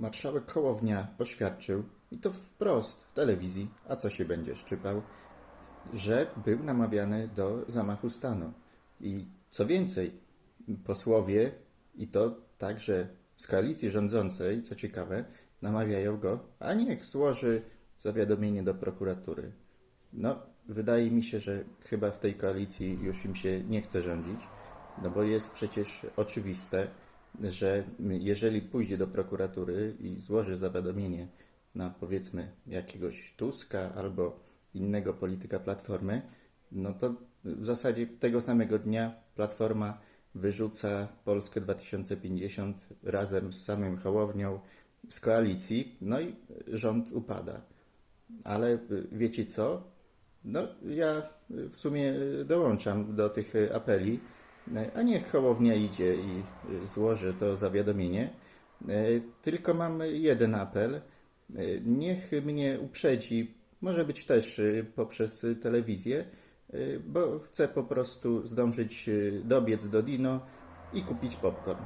Marszałek Hołownia oświadczył, i to wprost w telewizji, a co się będzie szczypał, że był namawiany do zamachu stanu. I co więcej, posłowie, i to także z koalicji rządzącej, co ciekawe, namawiają go, a niech złoży zawiadomienie do prokuratury. No, wydaje mi się, że chyba w tej koalicji już im się nie chce rządzić, no bo jest przecież oczywiste, że jeżeli pójdzie do prokuratury i złoży zawiadomienie na powiedzmy jakiegoś Tuska albo innego polityka Platformy, no to w zasadzie tego samego dnia Platforma wyrzuca Polskę 2050 razem z samym Hołownią z koalicji, no i rząd upada. Ale y, wiecie co? No, ja w sumie y, dołączam do tych y, apeli, a niech Hołownia idzie i y, złoży to zawiadomienie. Y, Tylko mam jeden apel. Y, Niech mnie uprzedzi, może być też y, poprzez telewizję, bo chcę po prostu zdążyć y, dobiec do Dino i kupić popcorn.